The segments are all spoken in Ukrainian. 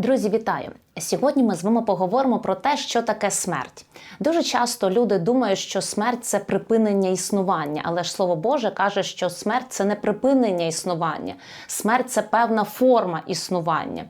Друзі, вітаю! Сьогодні ми з вами поговоримо про те, що таке смерть. Дуже часто люди думають, що смерть це припинення існування, але ж слово Боже каже, що смерть це не припинення існування, смерть це певна форма існування.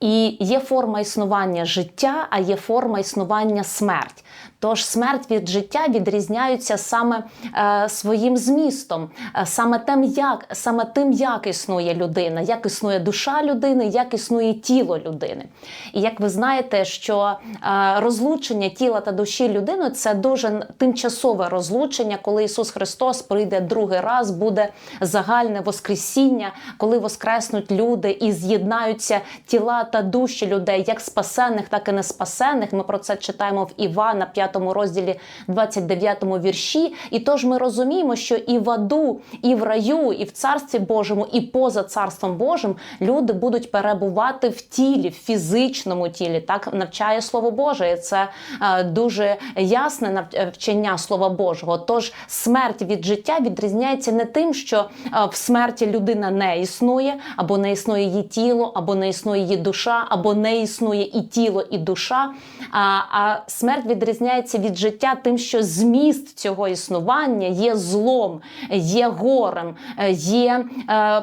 І є форма існування життя, а є форма існування смерть. Тож смерть від життя відрізняються саме е, своїм змістом, е, саме тим, як саме тим, як існує людина, як існує душа людини, як існує тіло людини. І як ви знаєте, що е, розлучення тіла та душі людини це дуже тимчасове розлучення, коли Ісус Христос прийде другий раз, буде загальне Воскресіння, коли воскреснуть люди і з'єднаються тіла та душі людей, як спасених, так і не спасених. Ми про це читаємо в Івана, 5 розділі, 29 вірші. І тож ми розуміємо, що і в аду, і в раю, і в царстві Божому, і поза царством Божим люди будуть перебувати в тілі, в фізичному тілі. Так навчає Слово Боже. І Це е, дуже ясне навчання Слова Божого. Тож смерть від життя відрізняється не тим, що е, в смерті людина не існує, або не існує її тіло, або не існує її душа, або не існує і тіло, і душа. А, а смерть відрізняється від життя тим, що зміст цього існування є злом, є горем, е, є. Е,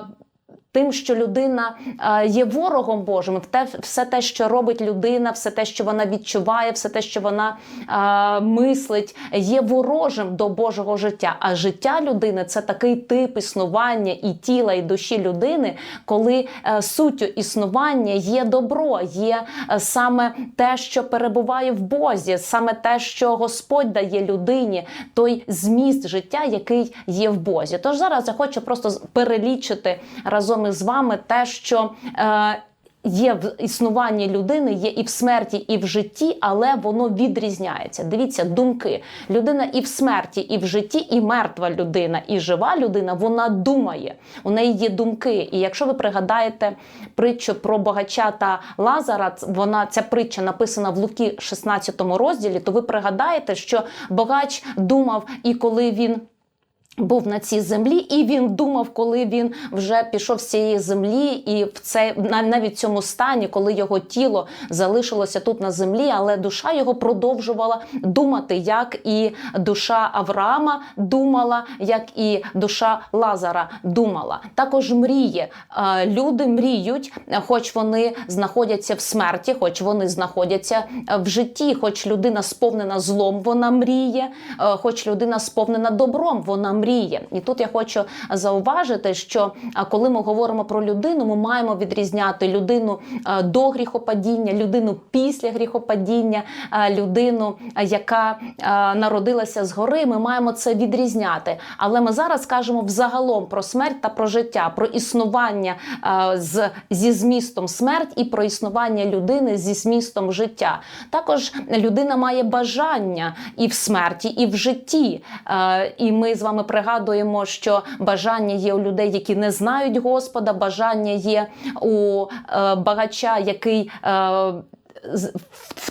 Тим, що людина е, є ворогом Божим, все те, що робить людина, все те, що вона відчуває, все те, що вона е, мислить, є ворожим до Божого життя. А життя людини це такий тип існування і тіла, і душі людини, коли е, суттю існування є добро, є саме те, що перебуває в Бозі, саме те, що Господь дає людині, той зміст життя, який є в Бозі. Тож зараз я хочу просто перелічити разом із вами те, що. Е, Є в існуванні людини, є і в смерті, і в житті, але воно відрізняється. Дивіться, думки. Людина і в смерті, і в житті, і мертва людина, і жива людина, вона думає. У неї є думки. І якщо ви пригадаєте притчу про богача та Лазара, вона ця притча написана в Луки 16 розділі, то ви пригадаєте, що богач думав, і коли він. Був на цій землі, і він думав, коли він вже пішов з цієї землі, і в цей навіть в цьому стані, коли його тіло залишилося тут на землі, але душа його продовжувала думати, як і душа Авраама думала, як і душа Лазара думала. Також мріє. Люди мріють, хоч вони знаходяться в смерті, хоч вони знаходяться в житті, хоч людина сповнена злом, вона мріє, хоч людина сповнена добром, вона мріє мріє. І тут я хочу зауважити, що коли ми говоримо про людину, ми маємо відрізняти людину до гріхопадіння, людину після гріхопадіння, людину, яка народилася згори. Ми маємо це відрізняти. Але ми зараз кажемо взагалом про смерть та про життя, про існування з, зі змістом смерть і про існування людини зі змістом життя. Також людина має бажання і в смерті, і в житті. І ми з вами пригадуємо, що бажання є у людей, які не знають Господа, бажання є у е, багача, який. Е,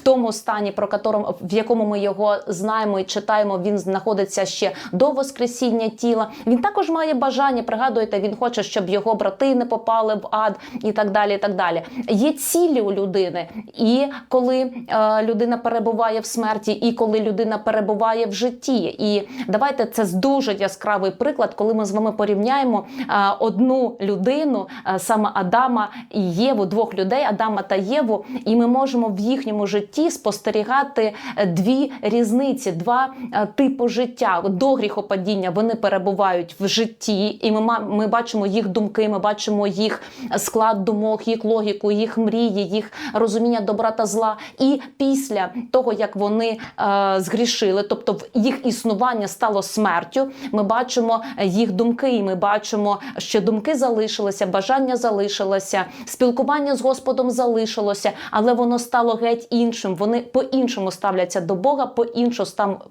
тому стані, про котором, в якому ми його знаємо і читаємо, він знаходиться ще до Воскресіння тіла. Він також має бажання, пригадуєте, він хоче, щоб його брати не попали в ад і так далі. і так далі. Є цілі у людини, і коли е, людина перебуває в смерті, і коли людина перебуває в житті. І давайте це дуже яскравий приклад, коли ми з вами порівняємо е, одну людину, е, саме Адама і Єву, двох людей, Адама та Єву, і ми можемо в їхньому житті спостерігати е, дві різниці, два е, типи життя. До гріхопадіння вони перебувають в житті, і ми ми бачимо їх думки, ми бачимо їх склад думок, їх логіку, їх мрії, їх розуміння добра та зла. І після того, як вони е, згрішили, тобто їх існування стало смертю, ми бачимо їх думки, і ми бачимо, що думки залишилися, бажання залишилося, спілкування з Господом залишилося, але воно стало геть іншим. Вони по-іншому ставляться до Бога,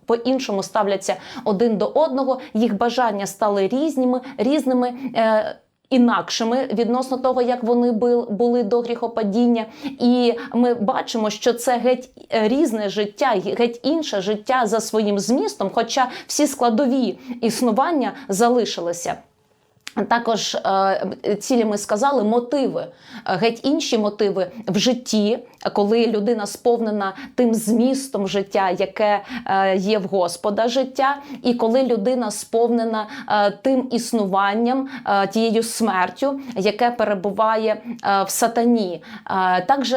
по-іншому ставляться один до одного. Їх бажання стали різними, різними. Е Інакшими відносно того, як вони були до гріхопадіння, і ми бачимо, що це геть різне життя, геть інше життя за своїм змістом, хоча всі складові існування залишилися. Також е, цілі ми сказали мотиви, геть інші мотиви в житті, коли людина сповнена тим змістом життя, яке е, є в Господа життя, і коли людина сповнена е, тим існуванням, е, тією смертю, яке перебуває в сатані. Також,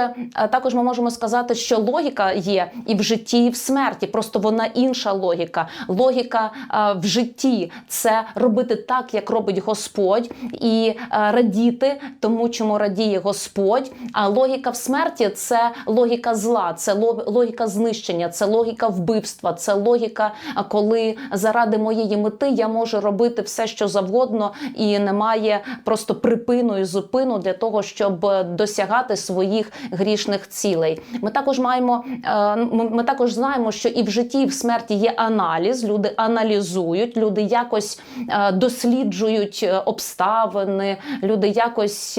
також ми можемо сказати, що логіка є і в житті, і в смерті. Просто вона інша логіка. Логіка в житті це робити так, як робить Господь, і радіти тому, чому радіє Господь. А логіка в смерті це логіка зла, це логіка знищення, це логіка вбивства, це логіка, коли заради моєї мети я можу робити все, що завгодно, і немає просто припину і зупину для того, щоб е, досягати своїх грішних цілей. Ми також маємо, е, ми також знаємо, що і в житті, і в смерті є аналіз. Люди аналізують, люди якось е, досліджують обставини, люди якось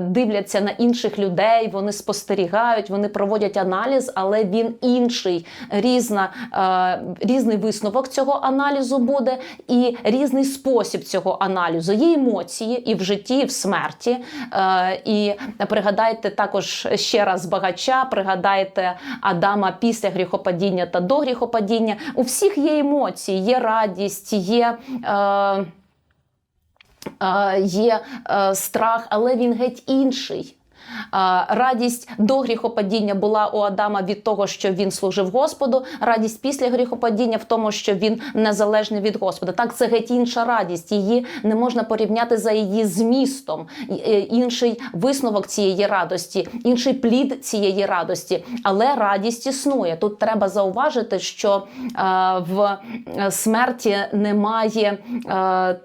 дивляться на інших людей, вони спостерігають, вони проводять аналіз, але він інший. Різна, е, різний висновок цього аналізу буде і різний спосіб цього аналізу. Є емоції і в житті, і в смерті. Е, і пригадайте також ще раз багача, пригадайте Адама після гріхопадіння та до гріхопадіння. У всіх є емоції, є радість, є. Е, е, є е, страх, але він геть інший. Радість до гріхопадіння була у Адама від того, що він служив Господу. Радість після гріхопадіння в тому, що він незалежний від Господа. Так, це геть інша радість. Її не можна порівняти за її змістом. Е, Інший висновок цієї радості, інший плід цієї радості. Але радість існує. Тут треба зауважити, що е, в е, смерті немає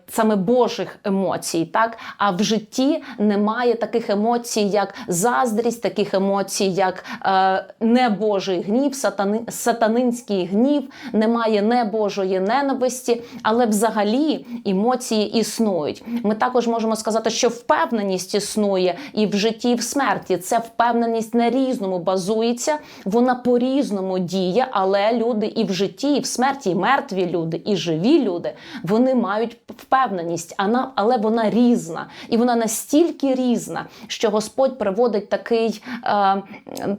саме Божих емоцій, так а в житті немає таких емоцій, як заздрість, таких емоцій, як е, небожий гнів, сатани, сатанинський гнів, немає небожої ненависті, але взагалі емоції існують. Ми також можемо сказати, що впевненість існує і в житті, і в смерті. Це впевненість на різному базується, вона по-різному діє, але люди і в житті, і в смерті, і мертві люди, і живі люди, вони мають впевненість, але вона різна. І вона настільки різна, що Господь приводить такий, е,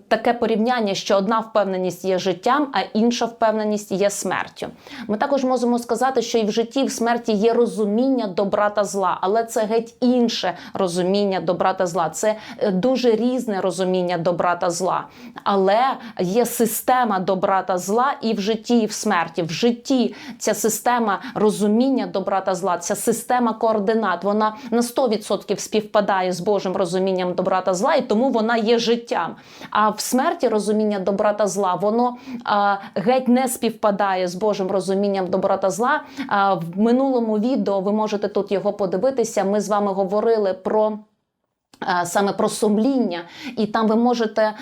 таке порівняння, що одна впевненість є життям, а інша впевненість є смертю. Ми також можемо сказати, що і в житті, і в смерті є розуміння добра та зла, але це геть інше розуміння добра та зла. Це е, дуже різне розуміння добра та зла. Але є система добра та зла і в житті, і в смерті. В житті ця система розуміння добра та зла, ця система координат, вона на 100% співпадає з Божим розумінням добра та зла, і тому вона є життям. А в смерті розуміння добра та зла, воно а, геть не співпадає з Божим розумінням добра та зла. А, в минулому відео ви можете тут його подивитися. Ми з вами говорили про. Саме про сумління, і там ви можете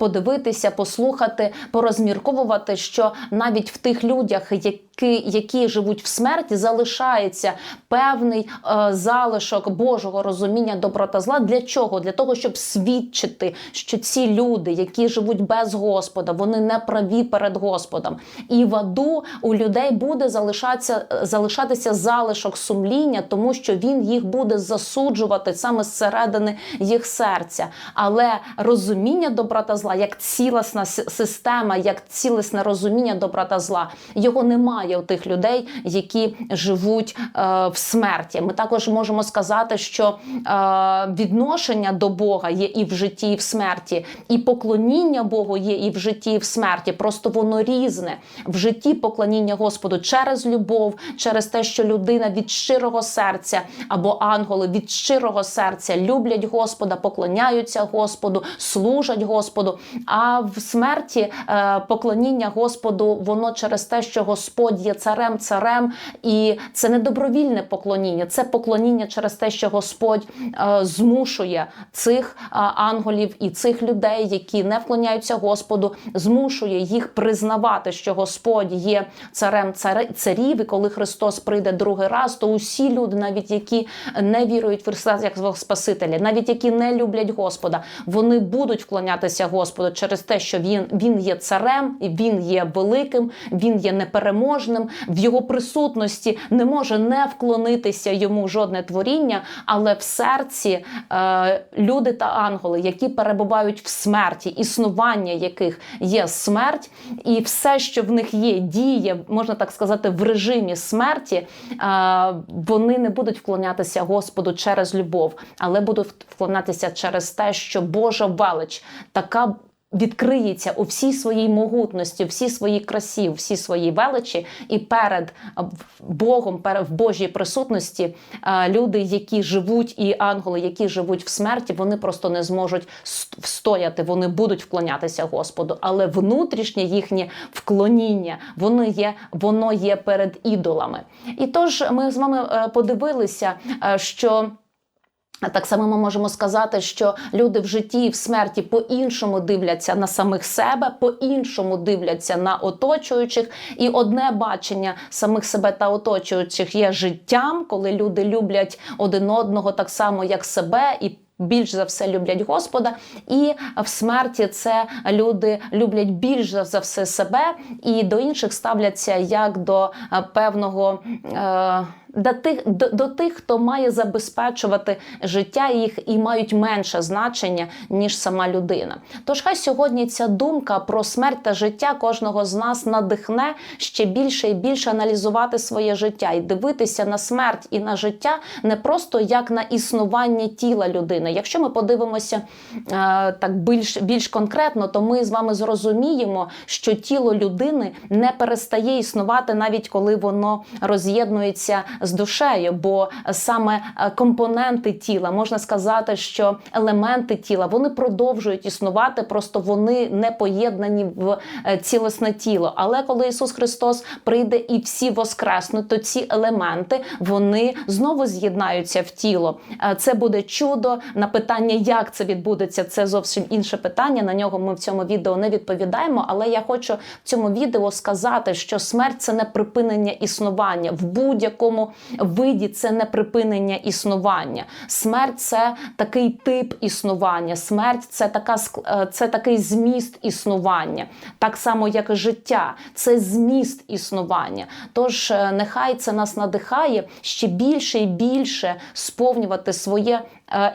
подивитися, послухати, порозмірковувати, що навіть в тих людях, які, які живуть в смерті, залишається певний е, залишок Божого розуміння добра та зла. Для чого? Для того, щоб свідчити, що ці люди, які живуть без Господа, вони не праві перед Господом. І в аду у людей буде залишатися, залишатися залишок сумління, тому що він їх буде засуджувати саме зсередини їх серця. Але розуміння добра та зла, як цілісна система, як цілісне розуміння добра та зла, його немає у тих людей, які живуть е, в смерті. Ми також можемо сказати, що е, відношення до Бога є і в житті, і в смерті, і поклоніння Богу є і в житті, і в смерті. Просто воно різне. В житті поклоніння Господу через любов, через те, що людина від щирого серця або ангели від щирого серця люблять Господа, поклоняються Господу, служать Господу. А в смерті е, поклоніння Господу воно через те, що Господь є царем, царем, і це не добровільне поклоніння, це поклоніння через те, що Господь е, змушує цих е, ангелів і цих людей, які не вклоняються Господу, змушує їх признавати, що Господь є царем царів. І коли Христос прийде другий раз, то усі люди, навіть які не вірують в Христа як свого Спасителя, навіть які не люблять Господа, вони будуть вклонятися Господу через те, що він, він є царем, він є великим, він є непереможним. Кожним в його присутності не може не вклонитися йому жодне творіння, але в серці е, люди та ангели, які перебувають в смерті, існування яких є смерть, і все, що в них є, діє, можна так сказати, в режимі смерті, е, вони не будуть вклонятися Господу через любов, але будуть вклонятися через те, що Божа велич така. Відкриється у всій своїй могутності, у всій своїй красі, у всій своїй величі, і перед Богом, в Божій присутності, люди, які живуть, і ангели, які живуть в смерті, вони просто не зможуть встояти. Вони будуть вклонятися Господу, але внутрішнє їхнє вклоніння, воно є, воно є перед ідолами. І тож ми з вами е, подивилися, е, що. Так само ми можемо сказати, що люди в житті і в смерті по-іншому дивляться на самих себе, по-іншому дивляться на оточуючих. І одне бачення самих себе та оточуючих є життям, коли люди люблять один одного так само, як себе, і більш за все люблять Господа. І в смерті це люди люблять більш за все себе і до інших ставляться як до е, певного. До тих, до, до тих, хто має забезпечувати життя їх і мають менше значення, ніж сама людина. Тож хай сьогодні ця думка про смерть та життя кожного з нас надихне ще більше і більше аналізувати своє життя і дивитися на смерть і на життя не просто як на існування тіла людини. Якщо ми подивимося е, так більш, більш конкретно, то ми з вами зрозуміємо, що тіло людини не перестає існувати навіть коли воно роз'єднується з душею, бо саме е, компоненти тіла можна сказати, що елементи тіла вони продовжують існувати, просто вони не поєднані в е, цілісне тіло. Але коли Ісус Христос прийде і всі воскреснуть, то ці елементи вони знову з'єднаються в тіло. Е, Це буде чудо. На питання, як це відбудеться, це зовсім інше питання. На нього ми в цьому відео не відповідаємо. Але я хочу в цьому відео сказати, що смерть це не припинення існування в будь-якому виді. Це не припинення існування. Смерть це такий тип існування. Смерть це така е, це такий зміст існування, так само як і життя. Це зміст існування. Тож е, нехай це нас надихає ще більше і більше сповнювати своє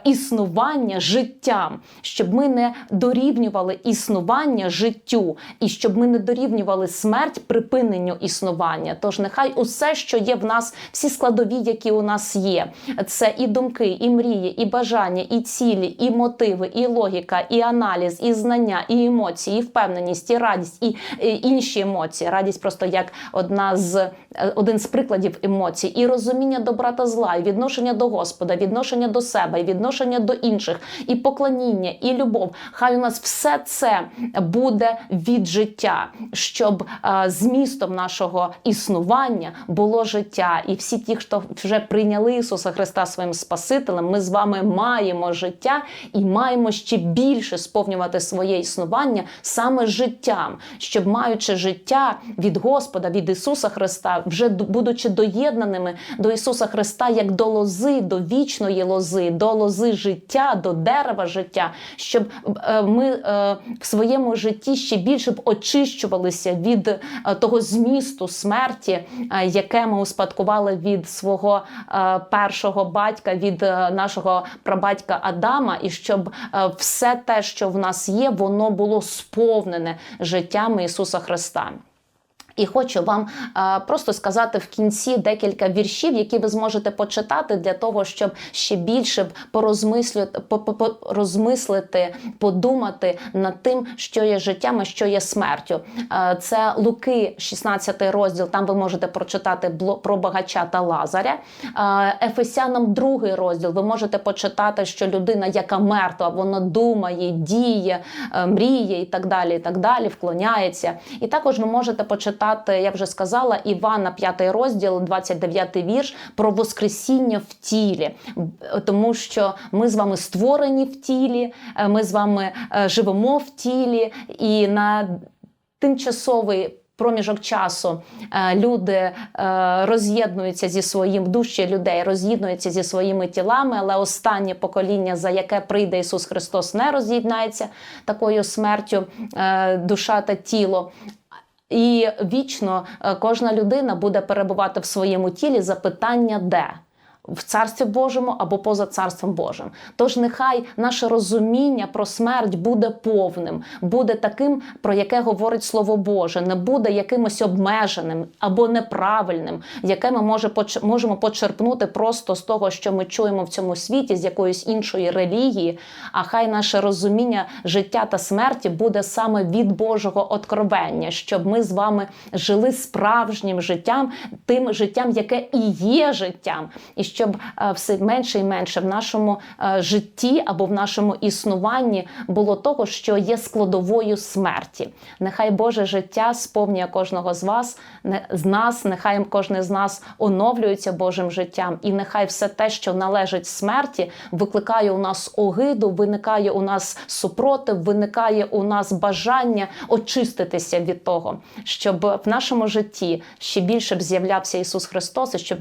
існування життям, щоб ми не дорівнювали існування життю, і щоб ми не дорівнювали смерть припиненню існування. Тож нехай усе, що є в нас, всі складові, які у нас є, це і думки, і мрії, і бажання, і цілі, і мотиви, і логіка, і аналіз, і знання, і емоції, і впевненість, і радість, і, і інші емоції. Радість просто як одна з е, один з прикладів емоцій, і розуміння добра та зла, і відношення до Господа, відношення до себе, відношення до інших, і поклоніння, і любов. Хай у нас все це буде від життя, щоб е, змістом нашого існування було життя. І всі ті, хто вже прийняли Ісуса Христа своїм Спасителем, ми з вами маємо життя і маємо ще більше сповнювати своє існування саме життям, щоб маючи життя від Господа, від Ісуса Христа, вже будучи доєднаними до Ісуса Христа як до лози, до вічної лози, до лози життя, до дерева життя, щоб е, ми е, в своєму житті ще більше б очищувалися від е, того змісту смерті, яке ми успадкували від свого першого батька, від нашого прабатька Адама, і щоб все те, що в нас є, воно було сповнене життям Ісуса Христа. І хочу вам е, просто сказати в кінці декілька віршів, які ви зможете почитати для того, щоб ще більше б порозмислювати, по- по- по- розмислити, подумати над тим, що є життям, а що є смертю. Е, це Луки, 16 розділ. Там ви можете прочитати про багача та Лазаря. Е, Ефесянам, другий розділ. Ви можете почитати, що людина, яка мертва, вона думає, діє, мріє і так далі, і так далі, вклоняється. І також ви можете почитати, я вже сказала, Івана, 5 розділ, 29 вірш про Воскресіння в тілі, тому що ми з вами створені в тілі, е, ми з вами е, живемо в тілі, і на тимчасовий. Проміжок часу е, люди е, роз'єднуються зі своїм душі людей, роз'єднуються зі своїми тілами, але останнє покоління, за яке прийде Ісус Христос, не роз'єднається такою смертю е, душа та тіло. І вічно е, кожна людина буде перебувати в своєму тілі запитання, де. В царстві Божому або поза царством Божим. Тож нехай наше розуміння про смерть буде повним, буде таким, про яке говорить Слово Боже, не буде якимось обмеженим або неправильним, яке ми може можемо почерпнути просто з того, що ми чуємо в цьому світі, з якоїсь іншої релігії. А хай наше розуміння життя та смерті буде саме від Божого откровення, щоб ми з вами жили справжнім життям, тим життям, яке і є життям, і щоб е, все менше і менше в нашому е, житті або в нашому існуванні було того, що є складовою смерті. Нехай Боже життя сповнює кожного з вас, не з нас, нехай кожен з нас оновлюється Божим життям, і нехай все те, що належить смерті, викликає у нас огиду, виникає у нас супротив, виникає у нас бажання очиститися від того, щоб в нашому житті ще більше б з'являвся Ісус Христос, і щоб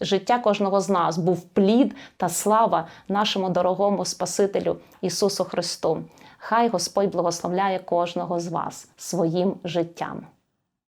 життя кожного з нас був плід та слава нашому дорогому Спасителю Ісусу Христу. Хай Господь благословляє кожного з вас своїм життям.